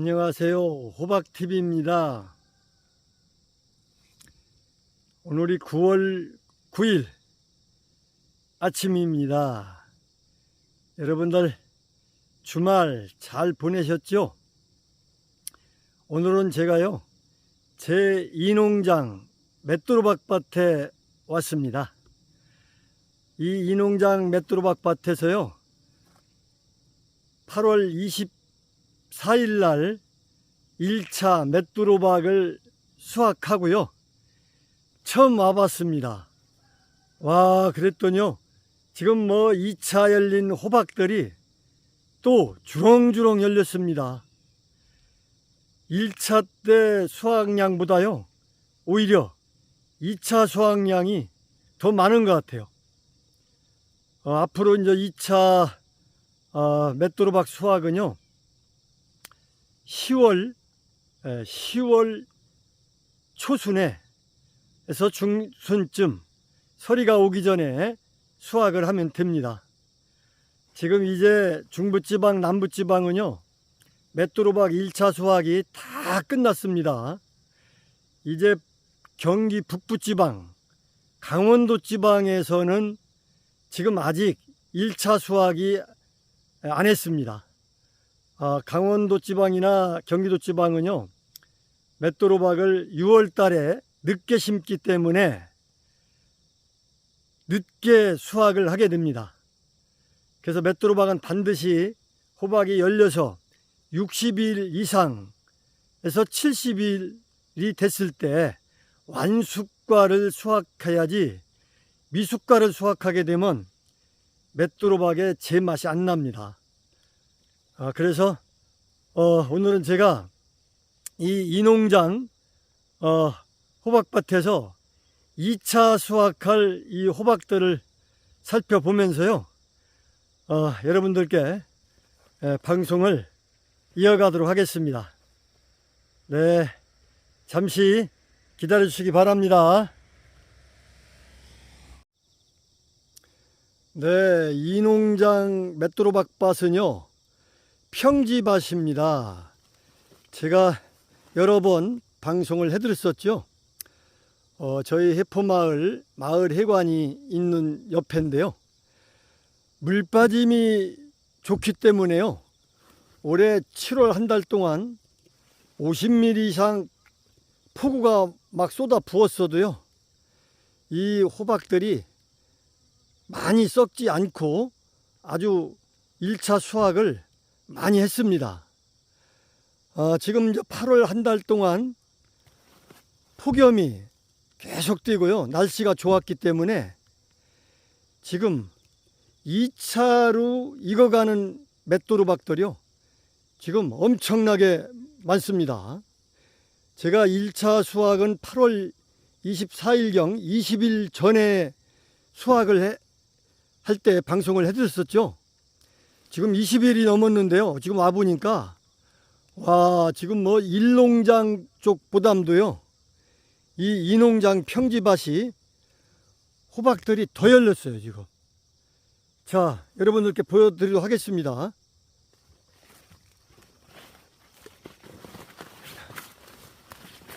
안녕하세요. 호박TV입니다. 오늘이 9월 9일 아침입니다. 여러분들 주말 잘 보내셨죠? 오늘은 제가요, 제 이농장 맷도로박 밭에 왔습니다. 이 이농장 맷도로박 밭에서요, 8월 24일 날 1차 맷두로박을 수확하고요. 처음 와봤습니다. 와, 그랬더니요. 지금 뭐 2차 열린 호박들이 또 주렁주렁 열렸습니다. 1차 때 수확량보다요. 오히려 2차 수확량이 더 많은 것 같아요. 어, 앞으로 이제 2차 어, 맷도로박 수확은요. 10월 에, 10월 초순에에서 중순쯤 서리가 오기 전에 수확을 하면 됩니다. 지금 이제 중부지방, 남부지방은요. 맷도로박 1차 수확이 다 끝났습니다. 이제 경기 북부지방, 강원도 지방에서는 지금 아직 1차 수확이 안 했습니다. 아, 강원도 지방이나 경기도 지방은요, 맷도로박을 6월 달에 늦게 심기 때문에 늦게 수확을 하게 됩니다. 그래서 맷도로박은 반드시 호박이 열려서 60일 이상에서 70일이 됐을 때 완숙과를 수확해야지 미숙과를 수확하게 되면 맷도로박의 제맛이 안 납니다. 아, 그래서 어, 오늘은 제가 이 이농장 어, 호박밭에서 2차 수확할 이 호박들을 살펴보면서요. 어, 여러분들께 에, 방송을 이어가도록 하겠습니다. 네, 잠시 기다려 주시기 바랍니다. 네, 이농장 맷도로박밭은요, 평지밭입니다. 제가 여러 번 방송을 해드렸었죠. 어, 저희 해포마을 마을 해관이 있는 옆인데요. 물빠짐이 좋기 때문에요. 올해 7월 한 달 동안 50mm 이상 폭우가 막 쏟아 부었어도요. 이 호박들이 많이 썩지 않고 아주 1차 수확을 많이 했습니다. 어, 지금 이제 8월 한 달 동안 폭염이 계속되고요. 날씨가 좋았기 때문에 지금 2차로 익어가는 맷도로박들이요. 지금 엄청나게 많습니다. 제가 1차 수확은 8월 24일경 20일 전에 수확을 해, 할때 방송을 해드렸었죠. 지금 20일이 넘었는데요. 지금 와보니까, 와, 지금 뭐 일농장 쪽 보담도요. 이 이농장 평지밭이 호박들이 더 열렸어요, 지금. 자, 여러분들께 보여드리도록 하겠습니다.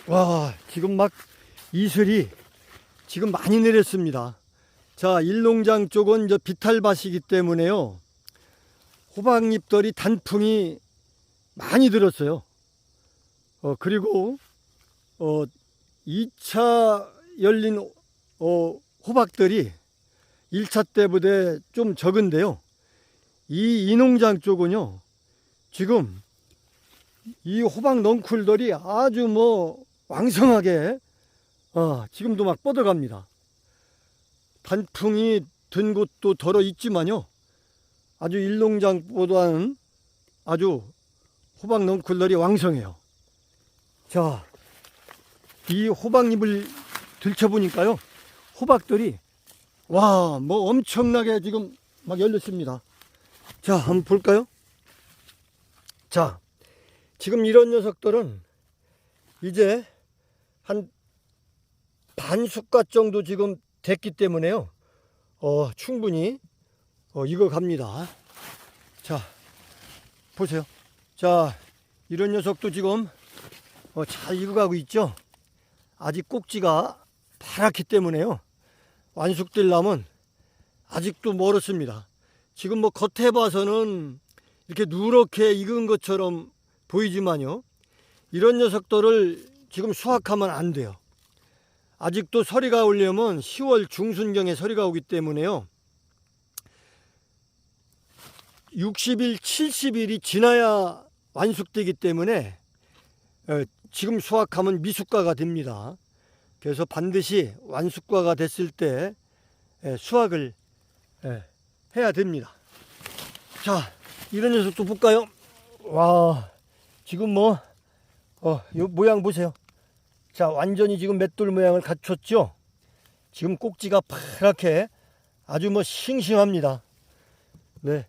와, 지금 막 이슬이 지금 많이 내렸습니다. 자, 일농장 쪽은 저 비탈밭이기 때문에요. 호박잎들이 단풍이 많이 들었어요. 어, 그리고, 어, 2차 열린, 어, 호박들이 1차 때보다 좀 적은데요. 이 이농장 쪽은요, 지금 이 호박 넝쿨들이 아주 뭐 왕성하게, 어, 지금도 막 뻗어갑니다. 단풍이 든 곳도 덜어 있지만요. 아주 일농장보다는 아주 호박 넝쿨들이 왕성해요. 자, 이 호박잎을 들춰보니까요. 호박들이 와, 뭐 엄청나게 지금 막 열렸습니다. 자, 한번 볼까요? 자, 지금 이런 녀석들은 이제 한 반숙갓 정도 지금 됐기 때문에요. 어, 충분히 어, 익어 갑니다. 자, 보세요. 자, 이런 녀석도 지금 어, 잘 익어가고 있죠. 아직 꼭지가 파랗기 때문에요. 완숙되려면 아직도 멀었습니다. 지금 뭐 겉에 봐서는 이렇게 누렇게 익은 것처럼 보이지만요. 이런 녀석들을 지금 수확하면 안 돼요. 아직도 서리가 오려면 10월 중순경에 서리가 오기 때문에요. 60일, 70일이 지나야 완숙되기 때문에 어, 지금 수확하면 미숙과가 됩니다. 그래서 반드시 완숙과가 됐을 때 예, 수확을 예, 해야 됩니다. 자, 이런 녀석도 볼까요? 와, 지금 뭐, 어, 요 모양 보세요. 자, 완전히 지금 맷돌 모양을 갖췄죠? 지금 꼭지가 파랗게 아주 뭐 싱싱합니다. 네.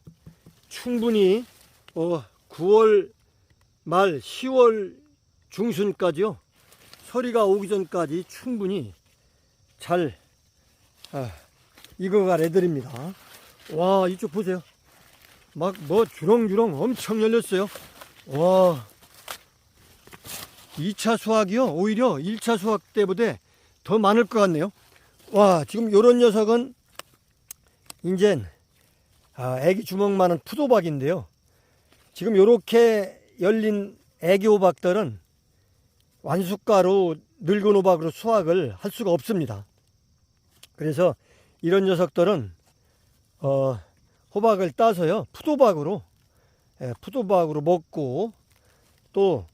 충분히, 어, 9월 말 10월 중순까지요. 서리가 오기 전까지 충분히 잘, 아, 익어갈 애들입니다. 와, 이쪽 보세요. 막 뭐 주렁주렁 엄청 열렸어요. 와. 2차 수확이요. 오히려 1차 수확 때보다 더 많을 것 같네요. 와, 지금 요런 녀석은 이젠 아, 애기 주먹만한 푸도박인데요. 지금 요렇게 열린 애기 호박들은 완숙가로 늙은 호박으로 수확을 할 수가 없습니다. 그래서 이런 녀석들은 어, 호박을 따서요 푸도박으로 예, 푸도박으로 먹고 또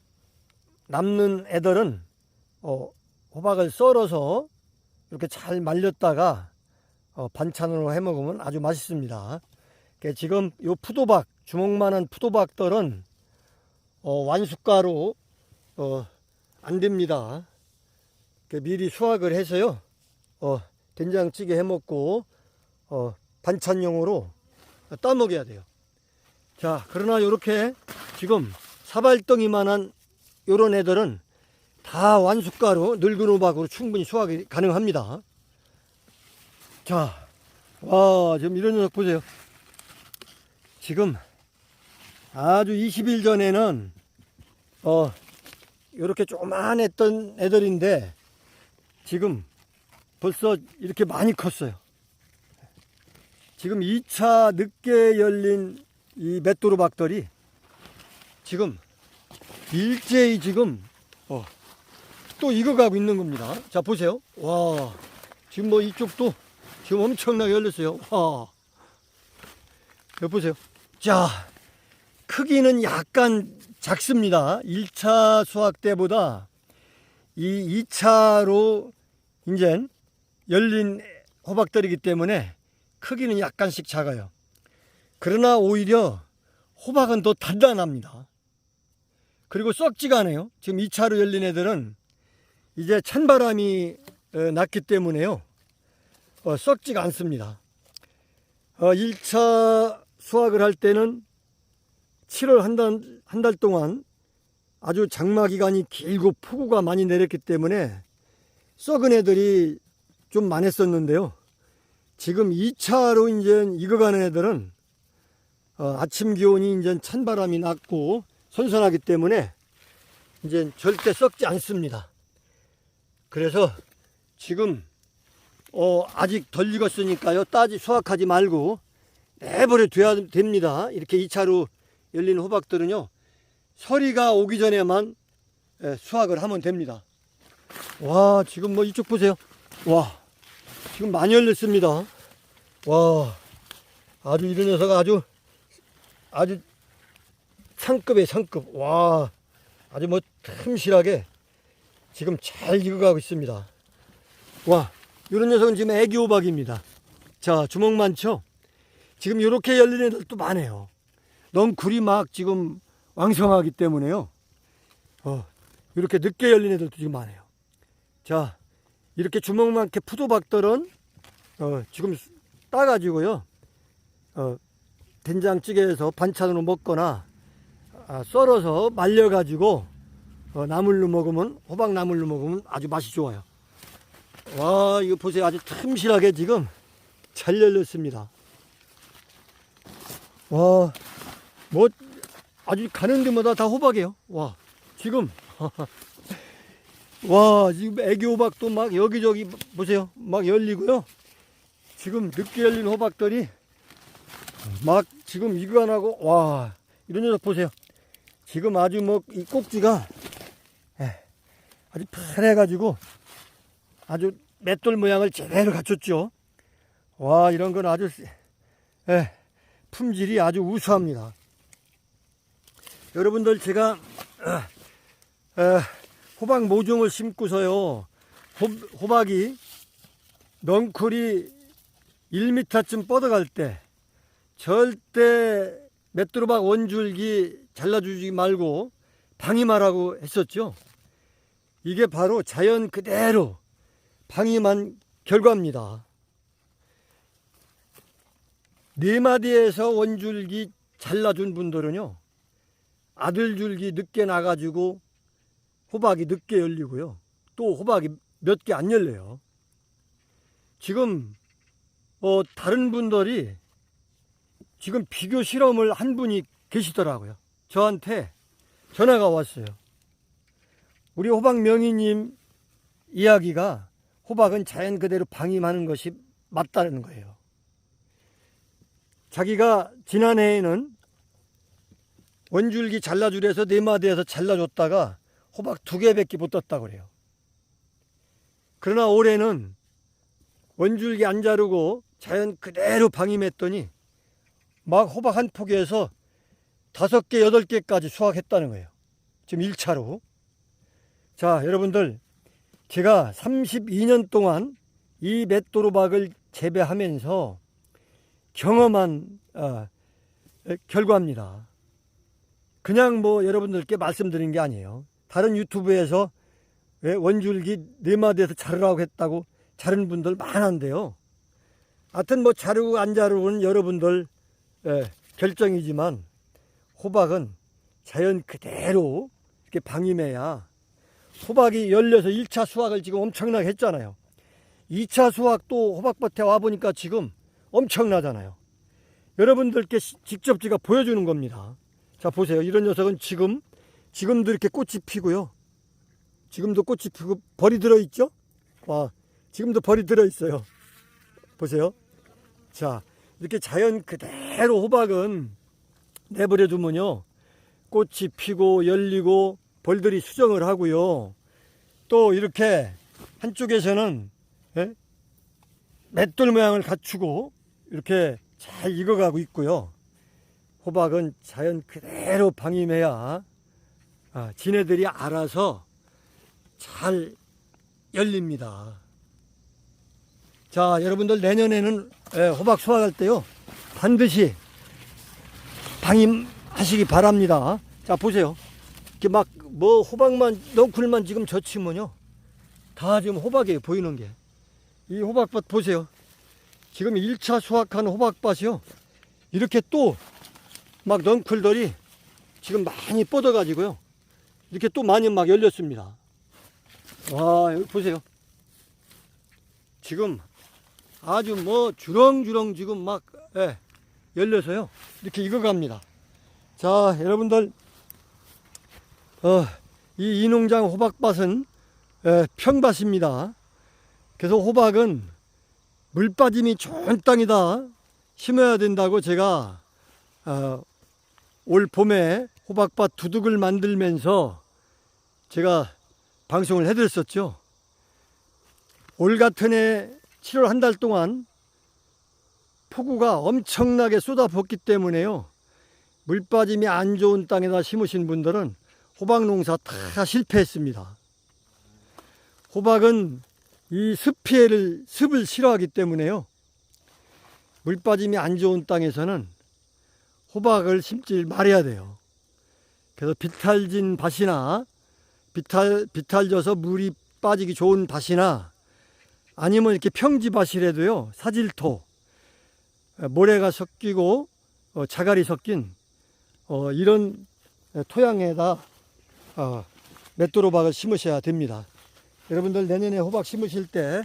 남는 애들은 어, 호박을 썰어서 이렇게 잘 말렸다가 어, 반찬으로 해 먹으면 아주 맛있습니다. 그러니까 지금 요 푸도박 주먹만한 푸도박들은 어, 완숙가로 어, 안 됩니다. 그러니까 미리 수확을 해서요 어, 된장찌개 해 먹고 어, 반찬용으로 따 먹어야 돼요. 자, 그러나 이렇게 지금 사발덩이만한 요런 애들은 다 완숙가로 늙은 호박으로 충분히 수확이 가능합니다. 자, 와, 지금 이런 녀석 보세요. 지금 아주 20일 전에는 어, 요렇게 조만했던 애들인데 지금 벌써 이렇게 많이 컸어요. 지금 2차 늦게 열린 이 맷도로박들이 지금 일제히 지금 어, 또 익어가고 있는 겁니다. 자 보세요. 와 지금 뭐 이쪽도 지금 엄청나게 열렸어요. 와 여기 보세요. 자 크기는 약간 작습니다. 1차 수확 때보다 이 2차로 이제 열린 호박들이기 때문에 크기는 약간씩 작아요. 그러나 오히려 호박은 더 단단합니다. 그리고 썩지가 않아요. 지금 2차로 열린 애들은 이제 찬바람이 어, 났기 때문에요. 어, 썩지가 않습니다. 어, 1차 수확을 할 때는 7월 한 달, 한 달 동안 아주 장마 기간이 길고 폭우가 많이 내렸기 때문에 썩은 애들이 좀 많았었는데요. 지금 2차로 이제 익어가는 애들은 어, 아침 기온이 이제 찬바람이 났고 선선하기 때문에 이제 절대 썩지 않습니다. 그래서 지금 어, 아직 덜 익었으니까요. 따지 수확하지 말고 내버려 둬야 됩니다. 이렇게 2차로 열린 호박들은요. 서리가 오기 전에만 예, 수확을 하면 됩니다. 와, 지금 뭐 이쪽 보세요. 와, 지금 많이 열렸습니다. 와, 아주 이런 녀석 아주 아주 상급의 상급. 와, 아주 뭐 틈실하게 지금 잘 익어가고 있습니다. 와, 이런 녀석은 지금 애기 호박입니다. 자, 주먹 많죠? 지금 이렇게 열린 애들도 많아요. 넝쿨이 막 지금 왕성하기 때문에요. 어, 이렇게 늦게 열린 애들도 지금 많아요. 자, 이렇게 주먹 많게 푸도박들은 어, 지금 따가지고요. 어, 된장찌개에서 반찬으로 먹거나 아, 썰어서 말려가지고 어, 나물로 먹으면 호박 나물로 먹으면 아주 맛이 좋아요. 와 이거 보세요 아주 틈실하게 지금 잘 열렸습니다. 와 뭐 아주 가는 데마다 다 호박이에요. 와, 지금. 와, 지금 애기 호박도 막 여기저기 보세요. 막 열리고요. 지금 늦게 열린 호박들이 막 지금 이거 안 하고, 와, 이런 녀석 보세요. 지금 아주 뭐 이 꼭지가 예, 아주 파래가지고 아주 맷돌 모양을 제대로 갖췄죠. 와, 이런 건 아주 예, 품질이 아주 우수합니다. 여러분들 제가 호박 모종을 심고서요 호, 호박이 넝쿨이 1m쯤 뻗어갈 때 절대 맷두루박 원줄기 잘라주지 말고 방임하라고 했었죠. 이게 바로 자연 그대로 방임한 결과입니다. 네 마디에서 원줄기 잘라준 분들은요, 아들 줄기 늦게 나가지고 호박이 늦게 열리고요. 또 호박이 몇 개 안 열려요. 지금 어, 다른 분들이 지금 비교 실험을 한 분이 계시더라고요. 저한테 전화가 왔어요. 우리 호박 명희님 이야기가 호박은 자연 그대로 방임하는 것이 맞다는 거예요. 자기가 지난해에는 원줄기 잘라주래서 네 마디에서 잘라줬다가 호박 두 개밖에 못 떴다고 그래요. 그러나 올해는 원줄기 안 자르고 자연 그대로 방임했더니 막 호박 한 포기에서 다섯 개, 여덟 개까지 수확했다는 거예요. 지금 1차로. 자, 여러분들, 제가 32년 동안 이 맷도로박을 재배하면서 경험한 어, 결과입니다. 그냥 뭐 여러분들께 말씀드린 게 아니에요. 다른 유튜브에서 왜 원줄기 네 마디에서 자르라고 했다고 자른 분들 많은데요. 하여튼 뭐 자르고 안 자르고는 여러분들 예, 결정이지만 호박은 자연 그대로 이렇게 방임해야 호박이 열려서 1차 수확을 지금 엄청나게 했잖아요. 2차 수확도 호박밭에 와보니까 지금 엄청나잖아요. 여러분들께 시- 직접 제가 보여주는 겁니다. 자, 보세요. 이런 녀석은 지금, 지금도 이렇게 꽃이 피고요. 지금도 꽃이 피고 벌이 들어있죠? 와, 지금도 벌이 들어있어요. 보세요. 자, 이렇게 자연 그대로 호박은 내버려 두면요. 꽃이 피고 열리고 벌들이 수정을 하고요. 또 이렇게 한쪽에서는 예? 맷돌 모양을 갖추고 이렇게 잘 익어가고 있고요. 호박은 자연 그대로 방임해야 아, 지네들이 알아서 잘 열립니다. 자, 여러분들 내년에는 예, 호박 수확할 때요. 반드시 방임하시기 바랍니다. 자, 보세요. 이렇게 막 뭐 호박만 넝쿨만 지금 젖히면요. 다 지금 호박이에요. 보이는 게. 이 호박밭 보세요. 지금 1차 수확한 호박밭이요. 이렇게 또 막 넝쿨들이 지금 많이 뻗어가지고요. 이렇게 또 많이 막 열렸습니다. 와, 여기 보세요. 지금 아주 뭐 주렁주렁 지금 막 예, 열려서요. 이렇게 익어갑니다. 자, 여러분들 어, 이 이농장 호박밭은 예, 평밭입니다. 그래서 호박은 물 빠짐이 좋은 땅이다 심어야 된다고 제가 어, 올 봄에 호박밭 두둑을 만들면서 제가 방송을 해드렸었죠. 올 같은 해 7월 한 달 동안 폭우가 엄청나게 쏟아붓기 때문에요. 물 빠짐이 안 좋은 땅에다 심으신 분들은 호박 농사 다 실패했습니다. 호박은 이 습 피해를 습을 싫어하기 때문에요. 물 빠짐이 안 좋은 땅에서는 호박을 심지 말아야 돼요. 그래서 비탈진 밭이나 비탈 비탈져서 물이 빠지기 좋은 밭이나 아니면 이렇게 평지 밭이라도요 사질토 에, 모래가 섞이고 어, 자갈이 섞인 어, 이런 토양에다 어, 맷도로박을 심으셔야 됩니다. 여러분들 내년에 호박 심으실 때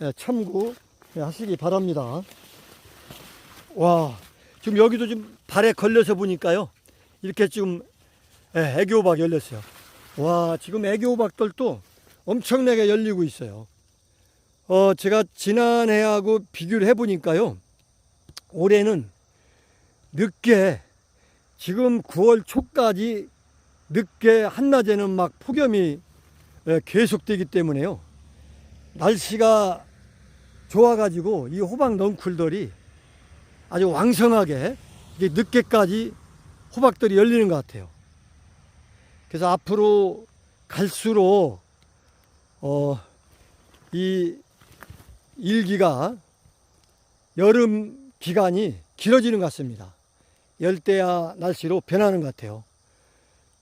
에, 참고 하시기 바랍니다. 와 지금 여기도 좀 발에 걸려서 보니까요 이렇게 지금 예, 애교호박 열렸어요. 와, 지금 애교호박들도 엄청나게 열리고 있어요. 어, 제가 지난해하고 비교를 해보니까요. 올해는 늦게 지금 9월 초까지 늦게 한낮에는 막 폭염이 예, 계속되기 때문에요. 날씨가 좋아가지고 이 호박 넝쿨들이 아주 왕성하게 이게 늦게까지 호박들이 열리는 것 같아요. 그래서 앞으로 갈수록 어, 이 일기가 여름 기간이 길어지는 것 같습니다. 열대야 날씨로 변하는 것 같아요.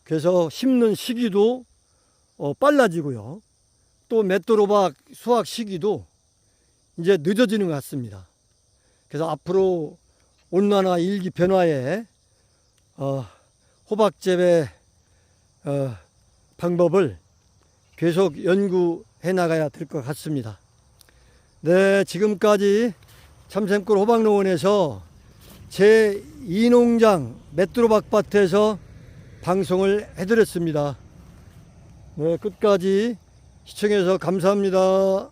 그래서 심는 시기도 어, 빨라지고요. 또 맷도로박 수확 시기도 이제 늦어지는 것 같습니다. 그래서 앞으로 온난화 일기 변화에 어, 호박 재배 어, 방법을 계속 연구해 나가야 될 것 같습니다. 네, 지금까지 참샘골 호박농원에서 제 2농장 맷두로박 밭에서 방송을 해드렸습니다. 네, 끝까지 시청해서 감사합니다.